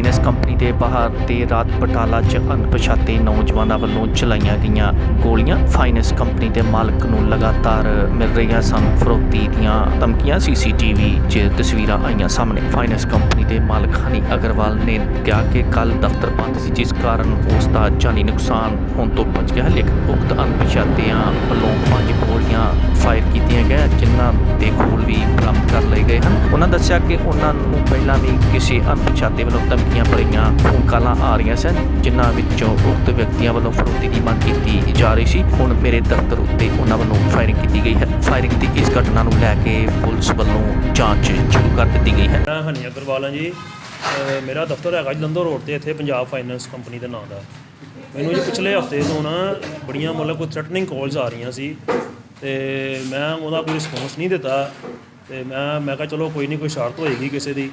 Finance company ਦੇ ਬਾਹਰ ਤੇ ਰਾਤ ਬਟਾਲਾ 'ਚ ਅਣਪਛਾਤੇ ਨੌਜਵਾਨਾਂ ਵੱਲੋਂ ਚਲਾਈਆਂ ਗਈਆਂ ਗੋਲੀਆਂ ਫਾਈਨੈਂਸ ਕੰਪਨੀ ਦੇ ਮਾਲਕ ਨੂੰ ਲਗਾਤਾਰ ਮਿਲ ਰਹੀਆਂ ਸਨ। ਫਰੋਤੀ ਦੀਆਂ ਧਮਕੀਆਂ ਸੀਸੀਟੀਵੀ 'ਚ ਤਸਵੀਰਾਂ ਆਈਆਂ ਸਾਹਮਣੇ। ਫਾਈਨੈਂਸ ਕੰਪਨੀ ਦੇ ਮਾਲਕ ਹਨੀ ਅਗਰਵਾਲ ਨੇ ਕਿਹਾ ਕਿ ਕੱਲ ਦਫ਼ਤਰ ਬੰਦ ਸੀ, ਜਿਸ ਕਾਰਨ ਉਸ ਦਾ ਜਾਨੀ ਨੁਕਸਾਨ ਹੋਣ ਤੋਂ ਬਚ ਗਿਆ। ਲੇਕਿਨ ਉਕਤ ਅਣਪਛਾਤਿਆਂ ਵੱਲੋਂ ਪੰਜ ਗੋਲੀਆਂ ਗਈਆਂ ਦੇ ਖੋਲ ਵੀ ਬਰਾਮਦ ਕਰ ਲਏ ਗਏ ਹਨ। ਉਹਨਾਂ ਦੱਸਿਆ ਕਿ ਉਹਨਾਂ ਨੂੰ ਪਹਿਲਾਂ ਵੀ ਕਿਸੇ ਅਣਪਛਾਤੇ ਵੱਲੋਂ ਧਮਕੀਆਂ ਭਰੀਆਂ ਫੋਨ ਕਾਲਾਂ ਆ ਰਹੀਆਂ ਸਨ, ਜਿਨ੍ਹਾਂ ਵਿੱਚੋਂ ਉਕਤ ਵਿਅਕਤੀਆਂ ਵੱਲੋਂ ਫਰੋਤੀ ਦੀ ਮੰਗ ਕੀਤੀ ਜਾ ਰਹੀ ਸੀ। ਹੁਣ ਮੇਰੇ ਦਫ਼ਤਰ ਉੱਤੇ ਉਹਨਾਂ ਵੱਲੋਂ ਫਾਇਰਿੰਗ ਕੀਤੀ ਗਈ ਹੈ। ਫਾਇਰਿੰਗ ਦੀ ਇਸ ਘਟਨਾ ਨੂੰ ਲੈ ਕੇ ਪੁਲਿਸ ਵੱਲੋਂ ਜਾਂਚ ਸ਼ੁਰੂ ਕਰ ਦਿੱਤੀ ਗਈ ਹੈ। ਮੈਂ ਹਨੀ ਅਗਰਵਾਲ ਹਾਂ ਜੀ। ਮੇਰਾ ਦਫ਼ਤਰ ਹੈਗਾ ਜਲੰਧਰ ਰੋਡ ਤੇ, ਇੱਥੇ ਪੰਜਾਬ ਫਾਈਨੈਂਸ ਕੰਪਨੀ ਦੇ ਨਾਂ ਦਾ। ਮੈਨੂੰ ਜੀ ਪਿਛਲੇ ਹਫ਼ਤੇ ਤੋਂ ਨਾ ਬੜੀਆਂ ਮਤਲਬ ਕੋਈ ਥ੍ਰੈਟਨਿੰਗ ਕਾਲਸ ਆ ਰਹੀਆਂ ਸੀ। ਤੇ ਮੈਂ ਉਹਦਾ ਕੋਈ ਰਿਸਪੌਂਸ ਨਹੀਂ ਦਿੱਤਾ ਤੇ ਮੈਂ ਮੈਂ ਕਿਹਾ ਚਲੋ ਕੋਈ ਨਹੀਂ, ਕੋਈ ਸ਼ਰਤ ਹੋਏਗੀ ਕਿਸੇ ਦੀ।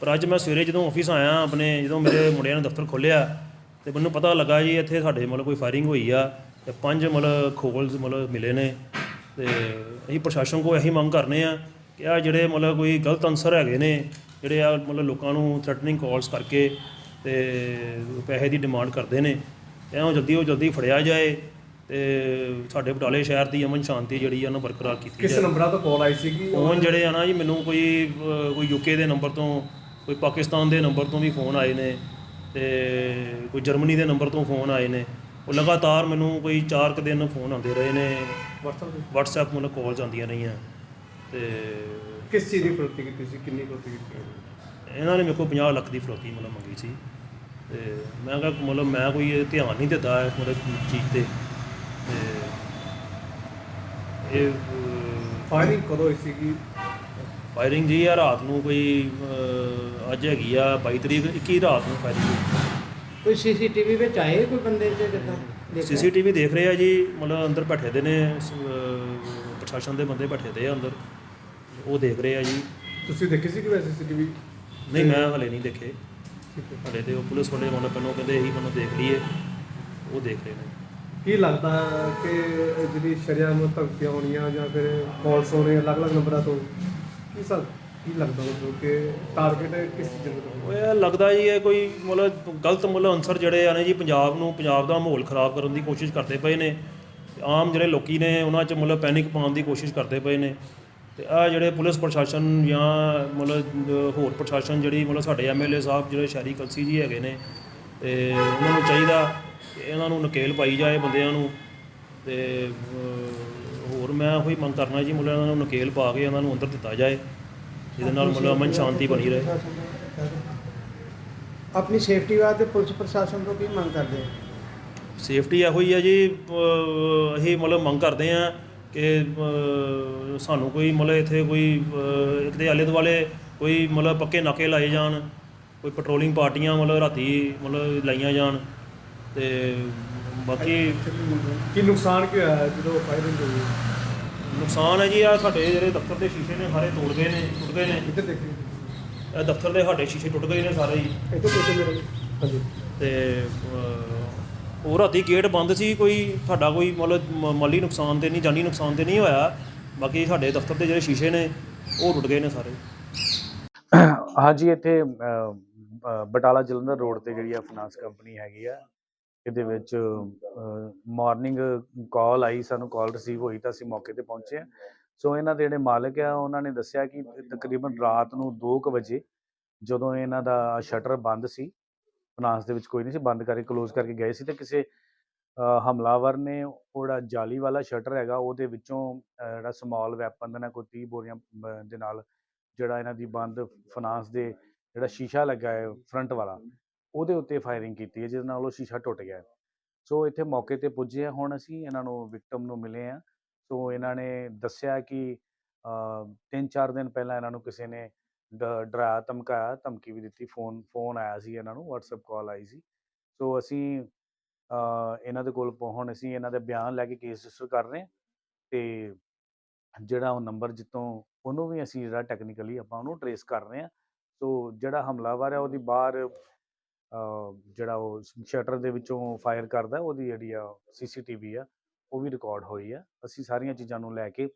ਪਰ ਅੱਜ ਮੈਂ ਸਵੇਰੇ ਜਦੋਂ ਆਫਿਸ ਆਇਆ, ਆਪਣੇ ਜਦੋਂ ਮੇਰੇ ਮੁੰਡਿਆਂ ਨੇ ਦਫ਼ਤਰ ਖੋਲ੍ਹਿਆ ਤੇ ਮੈਨੂੰ ਪਤਾ ਲੱਗਾ ਜੀ ਇੱਥੇ ਸਾਡੇ ਮਤਲਬ ਕੋਈ ਫਾਇਰਿੰਗ ਹੋਈ ਆ ਤੇ ਪੰਜ ਮਤਲਬ ਖੋਲਸ ਮਤਲਬ ਮਿਲੇ ਨੇ ਤੇ ਅਸੀਂ ਪ੍ਰਸ਼ਾਸਨ ਕੋਲ ਇਹੀ ਮੰਗ ਕਰਨੇ ਆ ਕਿ ਆ ਜਿਹੜੇ ਮਤਲਬ ਕੋਈ ਗਲਤ ਅਨਸਰ ਹੈਗੇ ਨੇ, ਜਿਹੜੇ ਆ ਮਤਲਬ ਲੋਕਾਂ ਨੂੰ ਥ੍ਰੈਟਨਿੰਗ ਕਾਲਸ ਕਰਕੇ ਤੇ ਪੈਸੇ ਦੀ ਡਿਮਾਂਡ ਕਰਦੇ ਨੇ ਤੇ ਉਹ ਜਲਦੀ ਉਹ ਜਲਦੀ ਫੜਿਆ ਜਾਏ ਤੇ ਸਾਡੇ ਬਟਾਲੇ ਸ਼ਹਿਰ ਦੀ ਅਮਨ ਸ਼ਾਂਤੀ ਜਿਹੜੀ ਆ ਉਹਨੂੰ ਬਰਕਰਾਰ ਕੀਤੀ ਕਿਸ ਨੰਬਰਾਂ ਤੋਂ ਕਾਲ ਆਈ ਸੀਗੀ? ਫੋਨ ਜਿਹੜੇ ਆ ਨਾ ਜੀ ਮੈਨੂੰ ਕੋਈ ਅਹ, ਕੋਈ ਯੂਕੇ ਦੇ ਨੰਬਰ ਤੋਂ ਕੋਈ ਪਾਕਿਸਤਾਨ ਦੇ ਨੰਬਰ ਤੋਂ ਵੀ ਫੋਨ ਆਏ ਨੇ ਤੇ ਕੋਈ ਜਰਮਨੀ ਦੇ ਨੰਬਰ ਤੋਂ ਫੋਨ ਆਏ ਨੇ। ਉਹ ਲਗਾਤਾਰ ਮੈਨੂੰ ਕੋਈ 4 ਕੁ ਦਿਨ ਫੋਨ ਆਉਂਦੇ ਰਹੇ ਨੇ। WhatsApp ਮਤਲਬ ਕਾਲਸ ਆਉਂਦੀਆਂ ਰਹੀਆਂ। ਤੇ ਕਿਸ ਚੀਜ਼ ਦੀ ਫਰੋਤੀ ਕੀਤੀ ਸੀ? ਕਿੰਨੀ ਫਰੋਤੀ ਕੀਤੀ ਇਹਨਾਂ ਨੇ ਮੇਰੇ ਕੋਲ 50 ਲੱਖ ਦੀ ਫਰੋਤੀ ਮਤਲਬ ਮੰਗੀ ਸੀ। ਤੇ ਮੈਂ ਕਿਹਾ ਮਤਲਬ ਮੈਂ ਕੋਈ ਇਹ ਧਿਆਨ ਨਹੀਂ ਦਿੱਤਾ ਇਸ ਮਤਲਬ ਚੀਜ਼ ਤੇ। ਇਹ ਫਾਇਰਿੰਗ ਕਦੋਂ ਹੋਈ ਸੀਗੀ? ਫਾਇਰਿੰਗ ਜੀ ਆ ਰਾਤ ਨੂੰ ਕੋਈ ਅਹ, ਅੱਜ ਹੈਗੀ ਆ 22 ਤਰੀਕ 21 ਰਾਤ ਨੂੰ ਫਾਇਰਿੰਗ ਹੋਈ। ਕੋਈ ਸੀਸੀਟੀਵੀ ਵਿੱਚ ਆਏ ਕੋਈ ਬੰਦੇ ਜੇ ਕਿਦਾਂ ਸੀਸੀਟੀਵੀ ਦੇਖ ਰਹੇ ਆ ਜੀ ਮਤਲਬ ਅੰਦਰ ਬੈਠੇ ਦੇ ਨੇ ਸ- ਅਹ, ਪ੍ਰਸ਼ਾਸਨ ਦੇ ਬੰਦੇ ਬੈਠੇ ਦੇ ਆ ਅੰਦਰ। ਉਹ ਦੇਖ ਰਹੇ ਆ ਜੀ। ਤੁਸੀਂ ਦੇਖੀ ਸੀ ਕਿ ਵੈਸੇ ਸੀਸੀਟੀਵੀ? ਨਹੀਂ ਮੈਂ ਹਲੇ ਨਹੀਂ ਦੇਖੇ। ਹਲੇ ਤੇ ਉਹ ਪੁਲਿਸ ਵਾਲੇ ਮਤਲਬ ਪਹਿਲਾਂ ਕਹਿੰਦੇ ਇਹੀ ਮੈਨੂੰ ਦੇਖ ਲਈਏ। ਉਹ ਦੇਖ ਰਹੇ ਨੇ। ਕੀ ਲੱਗਦਾ ਕਿ ਜਿਹੜੀ ਸ਼ਰਿਆਮ ਧਮਕੀਆਂ ਹੋਣੀਆਂ ਜਾਂ ਫਿਰ ਕਾਲਸ ਹੋਣੇ ਅਲੱਗ-ਅਲੱਗ ਨੰਬਰਾਂ ਤੋਂ, ਕੀ ਸਰ, ਕੀ ਲੱਗਦਾ ਮਤਲਬ ਕਿ ਟਾਰਗੇਟ ਕਿਸ ਚੀਜ਼ ਦਾ ਇਹ ਲੱਗਦਾ ਜੀ ਇਹ ਕੋਈ ਮਤਲਬ ਗਲਤ ਮਤਲਬ ਅਨਸਰ ਜਿਹੜੇ ਆ ਨੇ ਜੀ ਪੰਜਾਬ ਨੂੰ, ਪੰਜਾਬ ਦਾ ਮਾਹੌਲ ਖਰਾਬ ਕਰਨ ਦੀ ਕੋਸ਼ਿਸ਼ ਕਰਦੇ ਪਏ ਨੇ। ਆਮ ਜਿਹੜੇ ਲੋਕੀ ਨੇ ਉਹਨਾਂ 'ਚ ਮਤਲਬ ਪੈਨਿਕ ਪਾਉਣ ਦੀ ਕੋਸ਼ਿਸ਼ ਕਰਦੇ ਪਏ ਨੇ। ਤੇ ਆ ਜਿਹੜੇ ਪੁਲਿਸ ਪ੍ਰਸ਼ਾਸਨ ਜਾਂ ਮਤਲਬ ਹੋਰ ਪ੍ਰਸ਼ਾਸਨ ਜਿਹੜੀ ਮਤਲਬ ਸਾਡੇ ਐਮਐਲਏ ਸਾਹਿਬ, ਜਿਹੜੇ ਸ਼ਹਿਰੀ ਕਲਸੀ ਜੀ ਹੈਗੇ ਨੇ, ਤੇ ਉਹਨਾਂ ਨੂੰ ਚਾਹੀਦਾ ਇਹਨਾਂ ਨੂੰ ਨਕੇਲ ਪਾਈ ਜਾਏ ਬੰਦਿਆਂ ਨੂੰ ਤੇ ਹੋਰ ਮੈਂ ਉਹੀ ਮੰਗ ਕਰਨਾ ਜੀ ਮਤਲਬ ਇਹਨਾਂ ਨੂੰ ਨਕੇਲ ਪਾ ਕੇ ਇਹਨਾਂ ਨੂੰ ਅੰਦਰ ਦਿੱਤਾ ਜਾਏ ਜਿਹਦੇ ਨਾਲ ਮਤਲਬ ਅਮਨ ਸ਼ਾਂਤੀ ਬਣੀ ਰਹੇ। ਆਪਣੀ ਸੇਫਟੀ ਵਾਸਤੇ ਪੁਲਿਸ ਪ੍ਰਸ਼ਾਸਨ ਤੋਂ ਕੀ ਮੰਗ ਕਰਦੇ ਆ ਸੇਫਟੀ ਇਹੋ ਹੀ ਆ ਜੀ ਅਸੀਂ ਮਤਲਬ ਮੰਗ ਕਰਦੇ ਆ ਕਿ ਸਾਨੂੰ ਕੋਈ ਮਤਲਬ ਇੱਥੇ ਕੋਈ ਇੱਕ ਦੇ ਆਲੇ ਦੁਆਲੇ ਕੋਈ ਮਤਲਬ ਪੱਕੇ ਨਾਕੇ ਲਾਏ ਜਾਣ ਕੋਈ ਪੈਟਰੋਲਿੰਗ ਪਾਰਟੀਆਂ ਮਤਲਬ ਰਾਤੀ ਮਤਲਬ ਲਾਈਆਂ ਜਾਣ। ਤੇ ਬਾਕੀ ਕੀ ਨੁਕਸਾਨ ਕੀ ਹੋਇਆ ਜਦੋਂ ਫਾਇਰਿੰਗ ਹੋਈ ਨੁਕਸਾਨ ਹੈ ਜੀ ਆ ਸਾਡੇ ਜਿਹੜੇ ਦਫ਼ਤਰ ਦੇ ਸ਼ੀਸ਼ੇ ਨੇ ਸਾਰੇ ਤੋੜ ਗਏ ਨੇ ਟੁੱਟ ਗਏ ਨੇ। ਇੱਧਰ ਦੇਖੀ? ਇਹ ਦਫ਼ਤਰ ਦੇ ਸਾਡੇ ਸ਼ੀਸ਼ੇ ਟੁੱਟ ਗਏ ਨੇ ਸਾਰੇ ਹੀ। ਇੱਧਰ ਦੇਖੋ ਮੇਰੇ ਹਾਂਜੀ। ਤੇ ਅਹ, ਉਹ ਰਾਤੀ ਗੇਟ ਬੰਦ ਸੀ ਕੋਈ ਸਾਡਾ ਕੋਈ ਮਤਲਬ ਮ- ਮਾਲੀ ਨੁਕਸਾਨ ਤੇ ਨਹੀਂ ਜਾਨੀ ਨੁਕਸਾਨ ਤੇ ਨਹੀਂ ਹੋਇਆ। ਬਾਕੀ ਸਾਡੇ ਦਫ਼ਤਰ ਦੇ ਜਿਹੜੇ ਸ਼ੀਸ਼ੇ ਨੇ ਉਹ ਟੁੱਟ ਗਏ ਨੇ ਸਾਰੇ। ਹਾਂਜੀ ਇੱਥੇ ਅਹ, ਬਟਾਲਾ ਜਲੰਧਰ ਰੋਡ ਤੇ ਜਿਹੜੀ ਆ ਫਾਈਨਾਂਸ ਕੰਪਨੀ ਹੈਗੀ ਆ ਇਹਦੇ ਵਿੱਚ ਮਾਰਨਿੰਗ ਕਾਲ ਆਈ, ਸਾਨੂੰ ਕਾਲ ਰਿਸੀਵ ਹੋਈ ਤਾਂ ਅਸੀਂ ਮੌਕੇ ਤੇ ਪਹੁੰਚੇ ਆ ਸੋ ਇਹਨਾਂ ਦੇ ਜਿਹੜੇ ਮਾਲਕ ਆ, ਉਹਨਾਂ ਨੇ ਦੱਸਿਆ ਕਿ ਤਕਰੀਬਨ ਰਾਤ ਨੂੰ 2:00 ਵਜੇ ਜਦੋਂ ਇਹਨਾਂ ਦਾ ਸ਼ਟਰ ਬੰਦ ਸੀ ਫਾਈਨਾਂਸ ਦੇ ਵਿੱਚ ਕੋਈ ਨਹੀਂ ਸੀ, ਬੰਦ ਕਰਕੇ ਕਲੋਜ਼ ਕਰਕੇ ਗਏ ਸੀ ਤੇ ਕਿਸੇ ਹਮਲਾਵਰ ਨੇ ਉਹ ਜਿਹੜਾ ਜਾਲੀ ਵਾਲਾ ਸ਼ਟਰ ਹੈਗਾ, ਉਹਦੇ ਵਿੱਚੋਂ ਜਿਹੜਾ ਸਮਾਲ ਵੈਪਨ ਦੇ ਨਾਲ ਕੋਈ 30 ਬੋਰੀਆਂ ਦੇ ਨਾਲ ਜਿਹੜਾ ਇਹਨਾਂ ਦੀ ਬੰਦ ਫਾਈਨਾਂਸ ਦੇ ਜਿਹੜਾ ਸ਼ੀਸ਼ਾ ਲੱਗਾ ਹੈ ਫਰੰਟ ਵਾਲਾ ਉਹਦੇ ਉੱਤੇ ਫਾਇਰਿੰਗ ਕੀਤੀ ਹੈ, ਜਿਹਦੇ ਨਾਲ ਉਹ ਸ਼ੀਸ਼ਾ ਟੁੱਟ ਗਿਆ ਸੋ ਇੱਥੇ ਮੌਕੇ ਤੇ ਪੁੱਜੇ ਆ ਹੁਣ ਅਸੀਂ ਇਹਨਾਂ ਨੂੰ ਵਿਕਟਮ ਨੂੰ ਮਿਲੇ ਆ ਸੋ ਇਹਨਾਂ ਨੇ ਦੱਸਿਆ ਕਿ ਤਿੰਨ ਚਾਰ ਦਿਨ ਪਹਿਲਾਂ ਇਹਨਾਂ ਨੂੰ ਕਿਸੇ ਨੇ ਡ- ਡਰਾਇਆ, ਧਮਕਾਇਆ, ਧਮਕੀ ਵੀ ਦਿੱਤੀ ਫੋਨ ਫੋਨ ਆਇਆ ਸੀ ਇਹਨਾਂ ਨੂੰ, WhatsApp ਕਾਲ ਆਈ ਸੀ। ਸੋ ਅਸੀਂ ਇਹਨਾਂ ਦੇ ਕੋਲ ਪਹੁੰਚ ਅਸੀਂ ਇਹਨਾਂ ਦੇ ਬਿਆਨ ਲੈ ਕੇ ਕੇਸ ਰਜਿਸਟਰ ਕਰ ਰਹੇ ਹਾਂ ਤੇ ਜਿਹੜਾ ਉਹ ਨੰਬਰ ਜਿੱਤੋਂ ਉਹਨੂੰ ਵੀ ਅਸੀਂ ਜਿਹੜਾ ਟੈਕਨੀਕਲੀ ਆਪਾਂ ਉਹਨੂੰ ਟਰੇਸ ਕਰ ਰਹੇ ਹਾਂ। ਸੋ ਜਿਹੜਾ ਹਮਲਾਵਰ ਹੈ ਉਹਦੀ ਬਾਹਰ ਜਿਹੜਾ ਉਹ ਸ਼ਟਰ ਦੇ ਵਿੱਚੋਂ ਫਾਇਰ ਕਰਦਾ ਉਹਦੀ ਜਿਹੜੀ ਆ ਸੀਸੀਟੀਵੀ ਆ ਉਹ ਵੀ ਰਿਕਾਰਡ ਹੋਈ ਆ। ਅਸੀਂ ਸਾਰੀਆਂ ਚੀਜ਼ਾਂ ਨੂੰ ਲੈ ਕੇ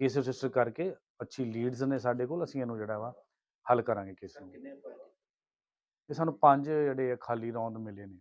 ਕੇਸ ਰਜਿਸਟਰ ਕਰਕੇ ਅੱਛੀ ਲੀਡਸ ਨੇ ਸਾਡੇ ਕੋਲ ਅਸੀਂ ਇਹਨੂੰ ਜਿਹੜਾ ਵਾ ਹੱਲ ਕਰਾਂਗੇ ਕੇਸ ਨੂੰ। ਇਹ ਸਾਨੂੰ ਪੰਜ ਜਿਹੜੇ ਖਾਲੀ ਰੌਂਦ ਮਿਲੇ ਨੇ।